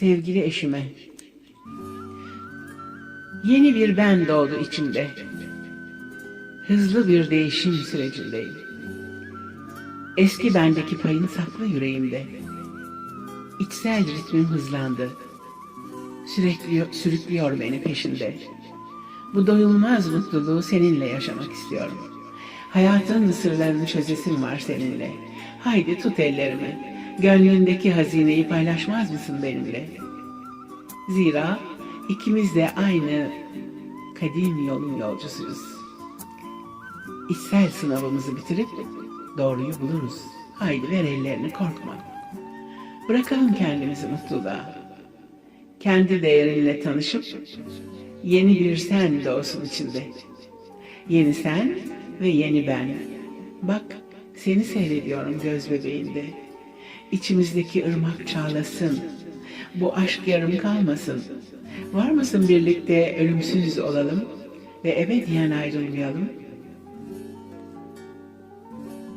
Sevgili eşime. Yeni bir ben doğdu içimde. Hızlı bir değişim sürecindeyim. Eski bendeki payını sakla yüreğimde. İçsel ritmim hızlandı. Sürekli sürüklüyor beni peşinde. Bu doyulmaz mutluluğu seninle yaşamak istiyorum. Hayatın sırlarını çözesim var seninle. Haydi tut ellerimi. Gönlündeki hazineyi paylaşmaz mısın benimle? Zira ikimiz de aynı kadim yolun yolcusuyuz. İçsel sınavımızı bitirip doğruyu buluruz. Haydi ver ellerini korkma. Bırakalım kendimizi mutluluğa. Kendi değerinle tanışıp yeni bir sen doğsun içinde. Yeni sen ve yeni ben. Bak seni seyrediyorum göz bebeğinde. İçimizdeki ırmak çağlasın. Bu aşk yarım kalmasın. Var mısın birlikte ölümsüz olalım ve ebediyen ayrılmayalım?